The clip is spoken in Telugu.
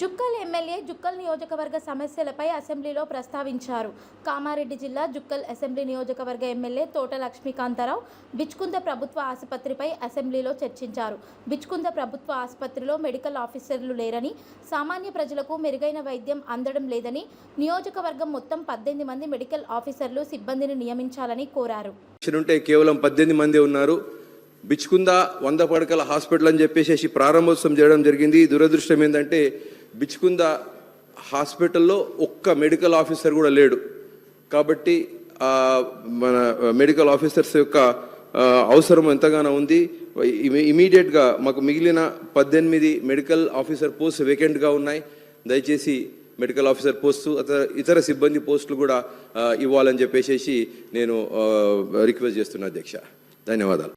జుక్కల్ ఎమ్మెల్యే జుక్కల్ నియోజకవర్గ సమస్యలపై అసెంబ్లీలో ప్రస్తావించారు. కామారెడ్డి జిల్లా జుక్కల్ అసెంబ్లీ నియోజకవర్గ ఎమ్మెల్యే తోట లక్ష్మీకాంతారావు బిచ్కుంద ప్రభుత్వ ఆసుపత్రిపై అసెంబ్లీలో చర్చించారు. బిచ్కుంద ప్రభుత్వ ఆసుపత్రిలో మెడికల్ ఆఫీసర్లు లేరని సామాన్య ప్రజలకు మెరుగైన వైద్యం అందడం లేదని నియోజకవర్గం మొత్తం పద్దెనిమిది మంది మెడికల్ ఆఫీసర్లు సిబ్బందిని నియమించాలని కోరారు. కేవలం పద్దెనిమిది మంది ఉన్నారు. బిచ్చుకుంద వంద పడకల హాస్పిటల్ అని చెప్పేసి ప్రారంభోత్సవం చేయడం జరిగింది. దురదృష్టం ఏంటంటే బిచ్చుకుంద హాస్పిటల్లో ఒక్క మెడికల్ ఆఫీసర్ కూడా లేడు. కాబట్టి మన మెడికల్ ఆఫీసర్స్ యొక్క అవసరం ఎంతగానో ఉంది. ఇమీడియట్గా మాకు మిగిలిన పద్దెనిమిది మెడికల్ ఆఫీసర్ పోస్ట్ వేకెంట్గా ఉన్నాయి. దయచేసి మెడికల్ ఆఫీసర్ పోస్టు అత ఇతర సిబ్బంది పోస్టులు కూడా ఇవ్వాలని చెప్పేసి నేను రిక్వెస్ట్ చేస్తున్నా అధ్యక్ష. ధన్యవాదాలు.